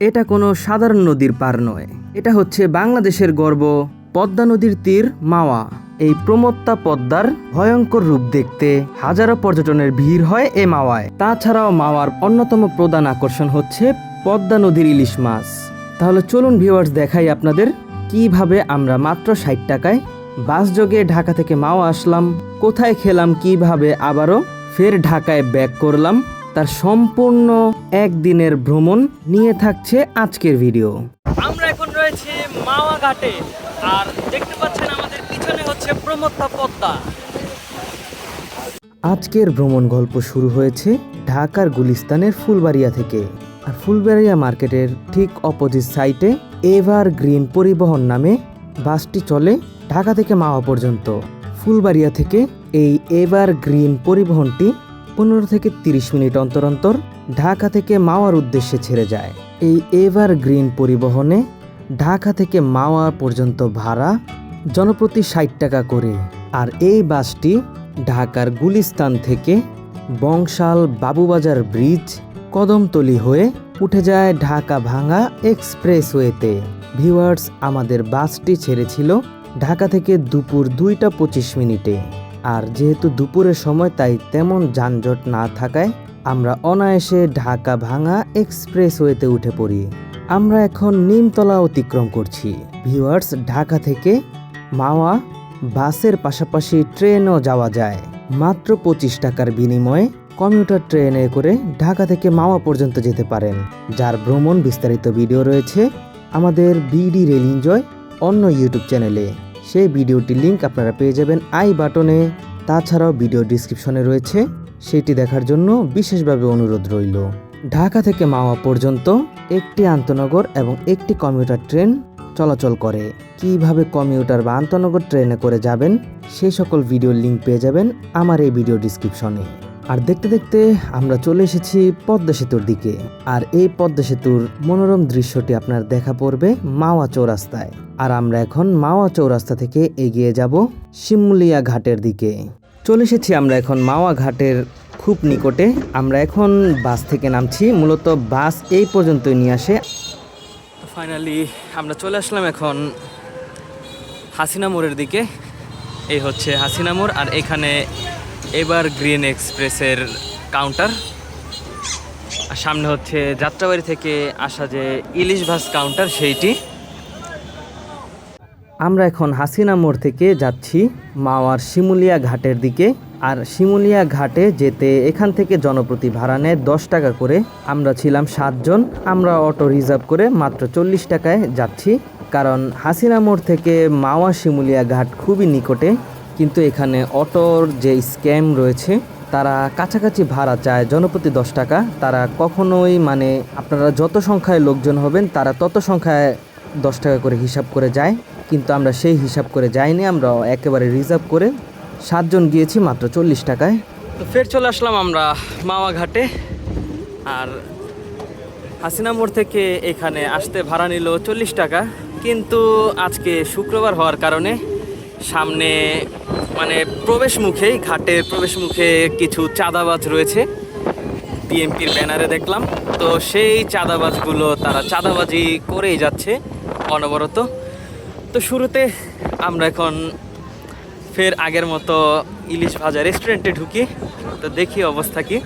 এটা কোনো সাধারণ নদীর পার নয়। এটা হচ্ছে বাংলাদেশের গর্ব, পদ্মা নদীর তীর মাওয়া। এই প্রমত্তা পদ্মার ভয়ঙ্কর রূপ দেখতে হাজারো পর্যটনের ভিড় হয় এ মাওয়ায়। তাছাড়াও মাওয়ার অন্যতম প্রধান আকর্ষণ হচ্ছে পদ্মা নদীর ইলিশ মাছ। তাহলে চলুন ভিউয়ার্স, দেখাই আপনাদের কীভাবে আমরা মাত্র ষাট টাকায় বাস যোগে ঢাকা থেকে মাওয়া আসলাম, কোথায় খেলাম, কীভাবে আবারও ফের ঢাকায় ব্যাক করলাম। তার সম্পূর্ণ একদিনের ভ্রমণ নিয়ে থাকছে আজকের ভিডিও। আমরা এখন রয়েছে মাওয়া ঘাটে আর দেখতে পাচ্ছেন আমাদের পিছনে হচ্ছে প্রমত্তা পদ্মা। আজকের ভ্রমণ গল্প শুরু হয়েছে ঢাকার গুলিস্তানের ফুলবাড়িয়া থেকে আর ফুলবাড়িয়া মার্কেটের ঠিক অপোজিট সাইটে এভার গ্রিন পরিবহন নামে বাসটি চলে ঢাকা থেকে মাওয়া পর্যন্ত। ফুলবাড়িয়া থেকে এই এভার গ্রিন পরিবহনটি পনেরো থেকে তিরিশ মিনিট অন্তর অন্তর ঢাকা থেকে মাওয়ার উদ্দেশ্যে ছেড়ে যায়। এই এভার গ্রিন পরিবহনে ঢাকা থেকে মাওয়া পর্যন্ত ভাড়া জনপ্রতি ষাট টাকা করে। আর এই বাসটি ঢাকার গুলিস্তান থেকে বংশাল বাবুবাজার ব্রিজ কদমতলি হয়ে উঠে যায় ঢাকা ভাঙা এক্সপ্রেসওয়েতে ভিউয়ার্স আমাদের বাসটি ছেড়েছিল ঢাকা থেকে দুপুর দুইটা পঁচিশ মিনিটে। আর যেহেতু দুপুরের সময় তাই তেমন যানজট না থাকায় আমরা অনায়াসে ঢাকা ভাঙা এক্সপ্রেসওয়েতে উঠে পড়ি। আমরা এখন নিমতলা অতিক্রম করছি। ভিউয়ার্স, ঢাকা থেকে মাওয়া বাসের পাশাপাশি ট্রেনও যাওয়া যায়। মাত্র পঁচিশ টাকার বিনিময়ে কমিউটার ট্রেনে করে ঢাকা থেকে মাওয়া পর্যন্ত যেতে পারেন। যার ভ্রমণ বিস্তারিত ভিডিও রয়েছে আমাদের বিডি রেল এনজয় অন্য ইউটিউব চ্যানেলে। সেই ভিডিওটির লিঙ্ক আপনারা পেয়ে যাবেন আই বাটনে। তাছাড়াও ভিডিও ডিসক্রিপশনে রয়েছে, সেটি দেখার জন্য বিশেষভাবে অনুরোধ রইল। ঢাকা থেকে মাওয়া পর্যন্ত একটি আন্তনগর এবং একটি কমিউটার ট্রেন চলাচল করে। কীভাবে কমিউটার বা আন্তনগর ট্রেনে করে যাবেন সেই সকল ভিডিওর লিংক পেয়ে যাবেন আমার এই ভিডিও ডিসক্রিপশনে আর দেখতে দেখতে আমরা চলে এসেছি পদ্মা সেতুর দিকে। আর এই পদ্মা সেতুর মনোরম দৃশ্যটি আপনার দেখা পড়বে মাওয়া চৌরাস্তায়। আর আমরা এখন মাওয়া চৌরাস্তা থেকে এগিয়ে যাব শিমুলিয়া ঘাটের দিকে। চলে এসেছি আমরা এখন মাওয়া ঘাটের খুব নিকটে। আমরা এখন বাস থেকে নামছি, মূলত বাস এই পর্যন্তই নিয়ে আসে। ফাইনালি আমরা চলে আসলাম এখন হাসিনা মোড়ের দিকে। এই হচ্ছে হাসিনা মোড়, আর এখানে এবার গ্রিন এক্সপ্রেসের কাউন্টার আর সামনে হচ্ছে যাত্রাবাড়ি থেকে আসা যে ইলিশ ভাস কাউন্টার সেইটি। আমরা এখন হাসিনা মোড় থেকে যাচ্ছি মাওয়ার শিমুলিয়া ঘাটের দিকে। আর শিমুলিয়া ঘাটে যেতে এখান থেকে জনপ্রতি ভাড়া নেয় দশ টাকা করে। আমরা ছিলাম সাতজন আমরা অটো রিজার্ভ করে মাত্র চল্লিশ টাকায় যাচ্ছি। কারণ হাসিনা মোড় থেকে মাওয়া শিমুলিয়া ঘাট খুবই নিকটে। কিন্তু এখানে অটোর যে স্ক্যাম রয়েছে, তারা কাছাকাছি ভাড়া চায় জনপ্রতি দশ টাকা। তারা কখনোই মানে আপনারা যত সংখ্যায় লোকজন হবেন, তারা তত সংখ্যায় দশ টাকা করে হিসাব করে যায়। কিন্তু আমরা সেই হিসাব করে যাইনি, আমরা একেবারে রিজার্ভ করে সাতজন গিয়েছি মাত্র চল্লিশ টাকায়। তো ফের চলে আসলাম আমরা মাওয়া ঘাটে আর হাসিনা মোড় থেকে এখানে আসতে ভাড়া নিল চল্লিশ টাকা। কিন্তু আজকে শুক্রবার হওয়ার কারণে সামনে মানে প্রবেশ মুখে ঘাটের প্রবেশ মুখে কিছু চাঁদাবাজ রয়েছে। বিএমপির ব্যানারে দেখলাম। তো সেই চাঁদাবাজগুলো তারা চাঁদাবাজি করেই যাচ্ছে অনবরত। তো শুরুতে আমরা এখন ফের আগের মতো ইলিশ ভাজা রেস্টুরেন্টে ঢুকি। তো দেখি অবস্থা কি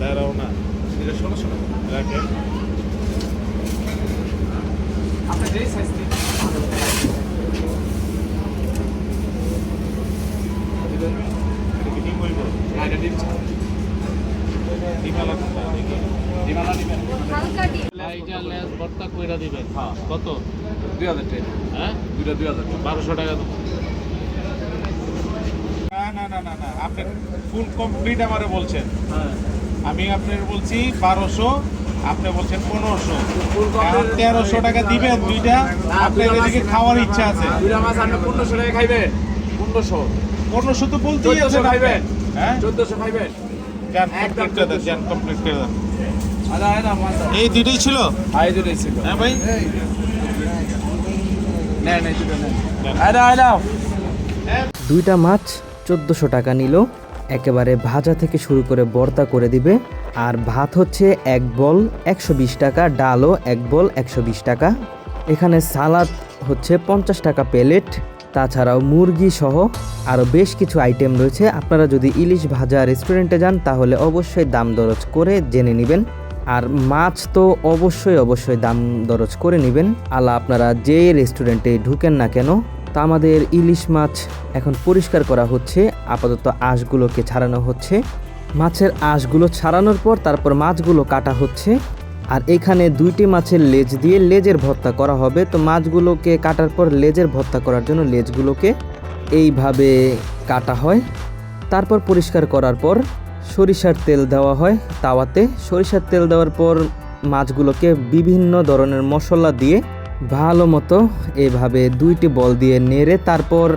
দাঁড়াও না এটা শোনো শোনো রাখে এইটা লেস ভর্তা কইরা দিবেন কত? দুই হাজার টাকা। হ্যাঁ? দুইটা দুই হাজার বারোশো টাকা দেবো। না না না না না আপনি ফুল কমপ্লিট আমারে বলছেন। হ্যাঁ। আমি আপনার বলছি বারোশো আপনি বলছেন পনেরোশো। তেরোশো টাকা দিবেন দুইটা আপনার এদিকে খাওয়ার ইচ্ছা আছে। দুইটা মাছ আপনি পনেরোশো টাকা খাইবেন পনেরোশো। পনেরোশো তো বলতেই আছে খাইবেন। হ্যাঁ? চোদ্দশো খাইবেন। একদম কমপ্লিট করে দেন। এই ছিল? দুটোই ছিল। হ্যাঁ ভাই। দুইটা মাছ চোদ্দোশো টাকা নিল। একেবারে ভাজা থেকে শুরু করে বর্তা করে দিবে। আর ভাত হচ্ছে এক বল একশো বিশ টাকা ডালও এক বল একশো বিশ টাকা। এখানে সালাদ হচ্ছে পঞ্চাশ টাকা প্লেট। তাছাড়াও মুরগি সহ আরও বেশ কিছু আইটেম রয়েছে। আপনারা যদি ইলিশ ভাজা রেস্টুরেন্টে যান তাহলে অবশ্যই দাম দরজ করে জেনে নেবেন। আর মাছ তো অবশ্যই অবশ্যই দাম দরজ করে নেবেন। আলা আপনারা যে রেস্টুরেন্টে ঢুকেন না কেন, তা আমাদের ইলিশ মাছ এখন পরিষ্কার করা হচ্ছে। আপাতত আঁশগুলোকে ছাড়ানো হচ্ছে। মাছের আঁশগুলো ছাড়ানোর পর তারপর মাছগুলো কাটা হচ্ছে। আর এখানে দুইটি মাছের লেজ দিয়ে লেজের ভর্তা করা হবে। তো মাছগুলোকে কাটার পর লেজের ভর্তা করার জন্য লেজগুলোকে এইভাবে কাটা হয়। তারপর পরিষ্কার করার পর সরিষার তেল দেওয়া হয় তাওয়াতে। সরিষার তেল দেওয়ার পর মাছগুলোকে বিভিন্ন ধরনের মশলা দিয়ে ভালো মতো এভাবে দুইটি বল দিয়ে নেড়ে তারপর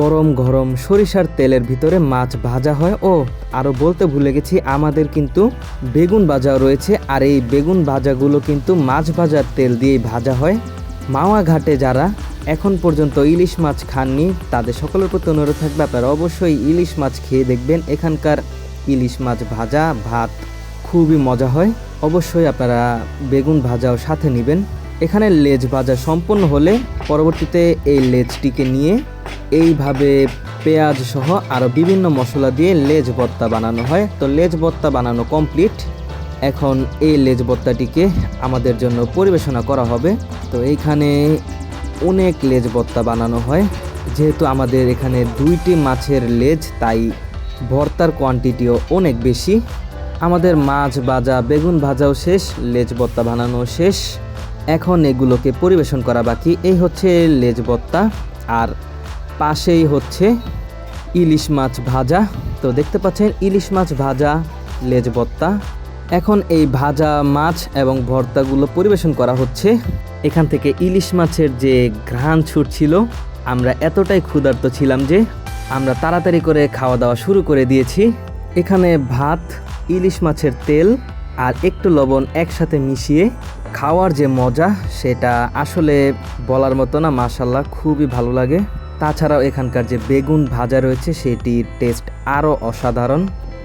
গরম গরম সরিষার তেলের ভিতরে মাছ ভাজা হয়। ও আরও বলতে ভুলে গেছি, আমাদের কিন্তু বেগুন ভাজাও রয়েছে আর এই বেগুন ভাজাগুলো কিন্তু মাছ ভাজার তেল দিয়েই ভাজা হয়। মাওয়া ঘাটে যারা এখন পর্যন্ত ইলিশ মাছ খাননি, তাদের সকলের প্রতি অনুরোধ থাকবে, আপনারা অবশ্যই ইলিশ মাছ খেয়ে দেখবেন। এখানকার ইলিশ মাছ ভাজা, ভাত খুবই মজা হয়। অবশ্যই আপনারা বেগুন ভাজাও সাথে নেবেন। এখানে লেজ ভাজা সম্পূর্ণ হলে পরবর্তীতে এই লেজটিকে নিয়ে এইভাবে পেঁয়াজ সহ আরও বিভিন্ন মশলা দিয়ে লেজ ভর্তা বানানো হয়। তো লেজ ভর্তা বানানো কমপ্লিট। এখন এই লেজ ভর্তাটিকে আমাদের জন্য পরিবেশনা করা হবে। তো এইখানে অনেক লেজ ভর্তা বানানো হয়। যেহেতু আমাদের এখানে দুইটি মাছের লেজ, তাই ভর্তার কোয়ান্টিটিও অনেক বেশি। আমাদের মাছ ভাজা, বেগুন ভাজাও শেষ, লেজ ভর্তা বানানো শেষ। এখন এগুলোকে পরিবেশন করা বাকি। এই হচ্ছে লেজ ভর্তা। আর পাশেই হচ্ছে ইলিশ মাছ ভাজা। তো দেখতে পাচ্ছেন, ইলিশ মাছ ভাজা, লেজ ভর্তা। এখন এই ভাজা মাছ এবং ভর্তাগুলো পরিবেশন করা হচ্ছে। এখান থেকে ইলিশ মাছের যে ঘ্রাণ ছুটছিল, আমরা এতটাই ক্ষুধার্ত ছিলাম যে আমরা তাড়াতাড়ি করে খাওয়া দাওয়া শুরু করে দিয়েছি। এখানে ভাত, ইলিশ মাছের তেল আর একটু লবণ একসাথে মিশিয়ে খাওয়ার যে মজা, সেটা আসলে বলার মতো না মাসাল্লাহ খুবই ভালো লাগে। তাছাড়াও এখানকার যে বেগুন ভাজা রয়েছে, সেটির টেস্ট আরও অসাধারণ।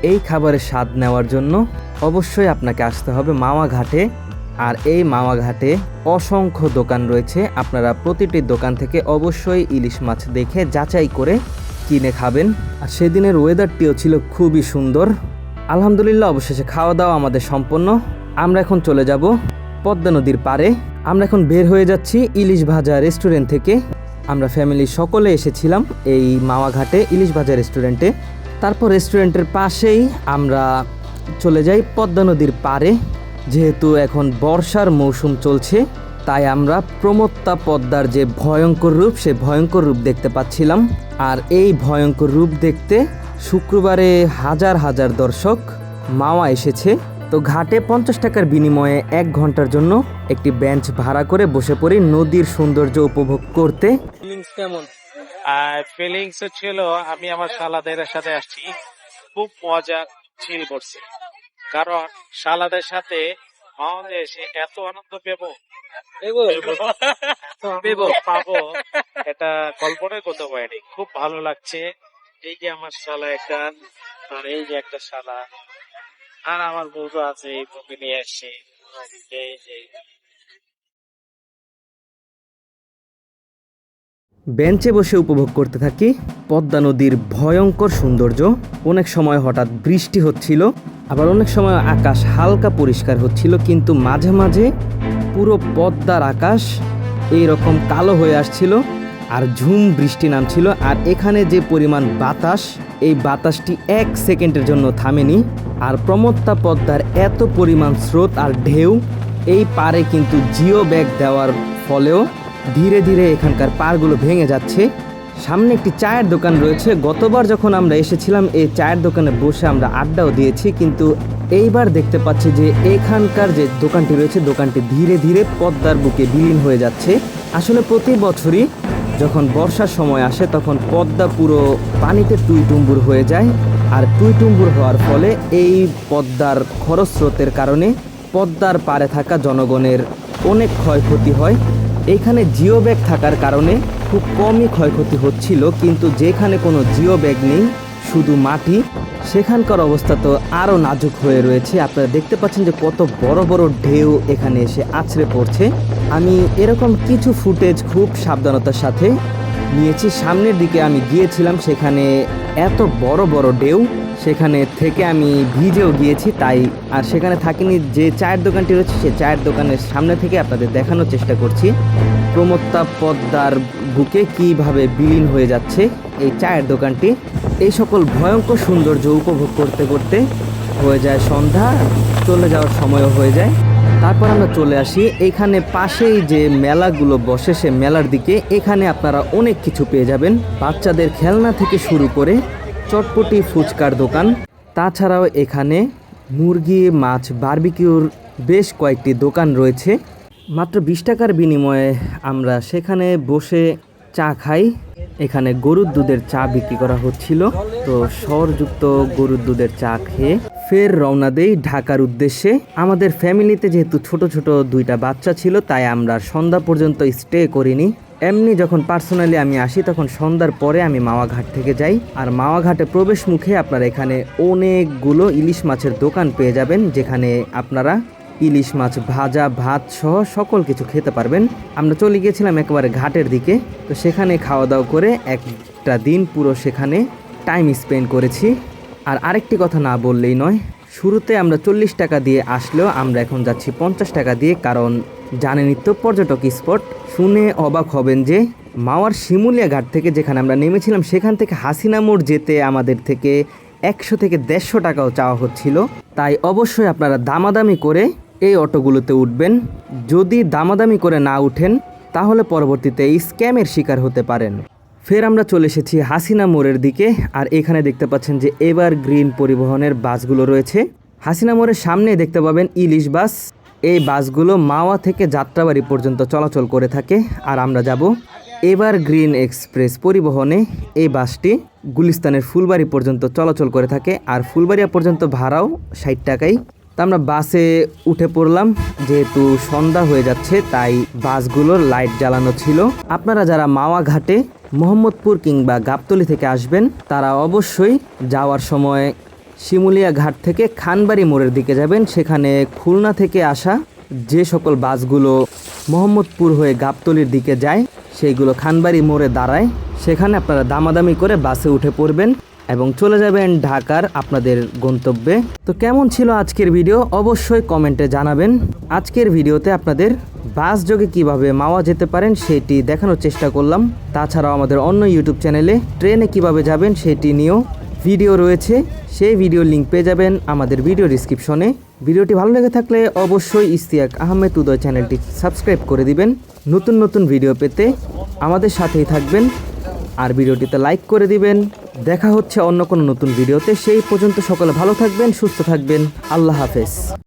এই খাবারের স্বাদ নেওয়ার জন্য অবশ্যই আপনাকে আসতে হবে মাওয়া ঘাটে। আর এই মাওয়া ঘাটে অসংখ্য দোকান রয়েছে। আপনারা প্রতিটি দোকান থেকে অবশ্যই ইলিশ মাছ দেখে যাচাই করে কিনে খাবেন। আর সেদিনের ওয়েদারটিও ছিল খুবই সুন্দর। আলহামদুলিল্লাহ, অবশেষে খাওয়া দাওয়া আমাদের সম্পন্ন। আমরা এখন চলে যাব পদ্মা নদীর পারে আমরা এখন বের হয়ে যাচ্ছি ইলিশ ভাজা রেস্টুরেন্ট থেকে। আমরা ফ্যামিলি সকলে এসেছিলাম এই মাওয়া ঘাটে ইলিশ ভাজা রেস্টুরেন্টে তারপর রেস্টুরেন্টের পাশেই আমরা চলে যাই পদ্মা নদীর পারে যেহেতু এখন বর্ষার মৌসুম চলছে তাই আমরা প্রমত্তা পদ্মার যে ভয়ঙ্কর রূপ, সে ভয়ঙ্কর রূপ দেখতে পাচ্ছিলাম। আর এই ভয়ঙ্কর রূপ দেখতে শুক্রবারে হাজার হাজার দর্শক মাওয়া এসেছে। তো ঘাটে পঞ্চাশ টাকার বিনিময়ে এক ঘণ্টার জন্য একটি বেঞ্চ ভাড়া করে বসে পড়ি নদীর সৌন্দর্য উপভোগ করতে। কেমন? ছিল আমি আমার শালাদের সাথে আসছি। খুব মজা ফিল করছি। কারণ শালাদের সাথে আমাদের এসে এত আনন্দ পেবো। পেবো? পাবো। এটা কল্পনাই করতে পারিনি। খুব ভালো লাগছে। এই যে আমার শালা একটা আর এই যে একটা শালা। আর আমার বউটো আছে এই বউকে নিয়ে আসছে। এই যে বেঞ্চে বসে উপভোগ করতে থাকি পদ্মা নদীর ভয়ঙ্কর সৌন্দর্য। অনেক সময় হঠাৎ বৃষ্টি হচ্ছিল, আবার অনেক সময় আকাশ হালকা পরিষ্কার হচ্ছিল, কিন্তু মাঝে মাঝে পুরো পদ্মার আকাশ এই রকম কালো হয়ে আসছিল আর ঝুম বৃষ্টি নামছিল। আর এখানে যে পরিমাণ বাতাস, এই বাতাসটি এক সেকেন্ডের জন্য থামেনি। আর প্রমত্তা পদ্মার এত পরিমাণ স্রোত আর ঢেউ, এই পারে কিন্তু জিও ব্যাগ দেওয়ার ফলেও ধীরে ধীরে এখানকার পারগুলো ভেঙে যাচ্ছে। সামনে একটি চায়ের দোকান রয়েছে। গতবার যখন আমরা এসেছিলাম, এই চায়ের দোকানে বসে আমরা আড্ডাও দিয়েছি, কিন্তু এইবার দেখতে পাচ্ছি যে এখানকার যে দোকানটি রয়েছে, দোকানটি ধীরে ধীরে পদ্মার বুকে বিলীন হয়ে যাচ্ছে। আসলে প্রতি বছরই যখন বর্ষার সময় আসে, তখন পদ্মা পুরো পানিতে টুইটুম্বুর হয়ে যায়। আর টুইটুম্বুর হওয়ার ফলে এই পদ্মার খরস্রোতের কারণে পদ্মার পারে থাকা জনগণের অনেক ক্ষয়ক্ষতি হয়। এইখানে জিও ব্যাগ থাকার কারণে খুব কমই ক্ষয়ক্ষতি হচ্ছিল, কিন্তু যেখানে কোনো জিও ব্যাগ নেই, শুধু মাটি, সেখানকার অবস্থা তো আরও নাজুক হয়ে রয়েছে। আপনারা দেখতে পাচ্ছেন যে কত বড় বড় ঢেউ এখানে এসে আছড়ে পড়ছে। আমি এরকম কিছু ফুটেজ খুব সাবধানতার সাথে নিয়েছি। সামনের দিকে আমি গিয়েছিলাম, সেখানে এত বড় বড় ঢেউ সেখানে থেকে আমি ভিজেও গিয়েছি, তাই আর সেখানে থাকিনি। যে চায়ের দোকানটি রয়েছে সেই চায়ের দোকানের সামনে থেকে আপনাদের দেখানোর চেষ্টা করছি। প্রমত্তা পদ্মার বুকে কীভাবে বিলীন হয়ে যাচ্ছে এই চায়ের দোকানটি। এই সকল ভয়ঙ্কর সৌন্দর্য উপভোগ করতে করতে হয়ে যায় সন্ধ্যা, চলে যাওয়ার সময়ও হয়ে যায়। তারপর আমরা চলে আসি, এখানে পাশেই যে মেলাগুলো বসে সে মেলার দিকে। এখানে আপনারা অনেক কিছু পেয়ে যাবেন। বাচ্চাদের খেলনা থেকে শুরু করে চটপটি ফুচকার দোকান। তাছাড়াও এখানে মুরগি, মাছ, বারবিকিউর বেশ কয়েকটি দোকান রয়েছে। মাত্র বিশ টাকার বিনিময়ে আমরা সেখানে বসে চা খাই। এখানে গরুর দুধের চা বিক্রি করা হচ্ছিল। তো স্বরযুক্ত গরুর দুধের চা খেয়ে ফের রওনা দেই ঢাকার উদ্দেশ্যে। আমাদের ফ্যামিলিতে যেহেতু ছোট ছোট দুইটা বাচ্চা ছিল, তাই আমরা সন্ধ্যা পর্যন্ত স্টে করিনি। এমনি যখন পার্সোনালি আমি আসি, তখন সন্ধ্যার পরে আমি মাওয়াঘাট থেকে যাই। আর মাওয়াঘাটে প্রবেশ মুখে আপনারা এখানে অনেকগুলো ইলিশ মাছের দোকান পেয়ে যাবেন, যেখানে আপনারা ইলিশ মাছ, ভাজা, ভাত সহ সকল কিছু খেতে পারবেন। আমরা চলে গিয়েছিলাম একেবারে ঘাটের দিকে, তো সেখানে খাওয়া দাওয়া করে একটা দিন পুরো সেখানে টাইম স্পেন্ড করেছি। আর আরেকটি কথা না বললেই নয়, শুরুতে আমরা চল্লিশ টাকা দিয়ে আসলেও আমরা এখন যাচ্ছি পঞ্চাশ টাকা দিয়ে, কারণ জানেনই তো পর্যটক স্পট, শুনে অবাক হবেন যে মাওয়ার শিমুলিয়া ঘাট থেকে যেখানে আমরা নেমেছিলাম, সেখান থেকে হাসিনা মোড় যেতে আমাদের থেকে একশো থেকে দেড়শো টাকাও চাওয়া হচ্ছিল। তাই অবশ্যই আপনারা দামাদামি করে এই অটোগুলোতে উঠবেন। যদি দামাদামি করে না উঠেন, তাহলে পরবর্তীতে এই স্ক্যামের শিকার হতে পারেন। ফের আমরা চলে এসেছি হাসিনা মোড়ের দিকে, আর এখানে দেখতে পাচ্ছেন যে এবার গ্রিন পরিবহনের বাসগুলো রয়েছে। হাসিনা মোড়ের সামনে দেখতে পাবেন ইলিশ বাস। এই বাসগুলো মাওয়া থেকে যাত্রাবাড়ি পর্যন্ত চলাচল করে থাকে আর আমরা যাব এবার গ্রিন এক্সপ্রেস পরিবহনে। এই বাসটি গুলিস্তানের ফুলবাড়ি পর্যন্ত চলাচল করে থাকে আর ফুলবাড়িয়া পর্যন্ত ভাড়াও ষাট টাকাই। তা আমরা বাসে উঠে পড়লাম, যেহেতু সন্ধ্যা হয়ে যাচ্ছে, তাই বাসগুলোর লাইট জ্বালানো ছিল। আপনারা যারা মাওয়া ঘাটে, মোহাম্মদপুর কিংবা গাবতলি থেকে আসবেন, তারা অবশ্যই যাওয়ার সময় শিমুলিয়া ঘাট থেকে খানবাড়ি মোড়ের দিকে যাবেন। সেখানে খুলনা থেকে আসা যে সকল বাসগুলো মোহাম্মদপুর হয়ে গাবতলির দিকে যায়, সেইগুলো খানবাড়ি মোড়ে দাঁড়ায়। সেখানে আপনারা দামাদামি করে বাসে উঠে পড়বেন এবং চলে যাবেন ঢাকার আপনাদের গন্তব্যে। তো কেমন ছিল আজকের ভিডিও? অবশ্যই কমেন্টে জানাবেন। আজকের ভিডিওতে আপনাদের বাস যোগে কীভাবে মাওয়া যেতে পারেন সেটি দেখানোর চেষ্টা করলাম। তাছাড়াও আমাদের অন্য ইউটিউব চ্যানেলে ট্রেনে কীভাবে যাবেন সেটি নিয়েও ভিডিও রয়েছে, সেই ভিডিও লিঙ্ক পেয়ে যাবেন আমাদের ভিডিও ডিসক্রিপশনে ভিডিওটি ভালো লেগে থাকলে অবশ্যই ইস্তিয়াক আহমেদ উদয় চ্যানেলটি সাবস্ক্রাইব করে দিবেন। নতুন নতুন ভিডিও পেতে আমাদের সাথেই থাকবেন। আর ভিডিওটিতে লাইক করে দিবেন। দেখা হচ্ছে অন্য কোনো নতুন ভিডিওতে সেই পর্যন্ত সকলে ভালো থাকবেন, সুস্থ থাকবেন। আল্লাহ হাফেজ।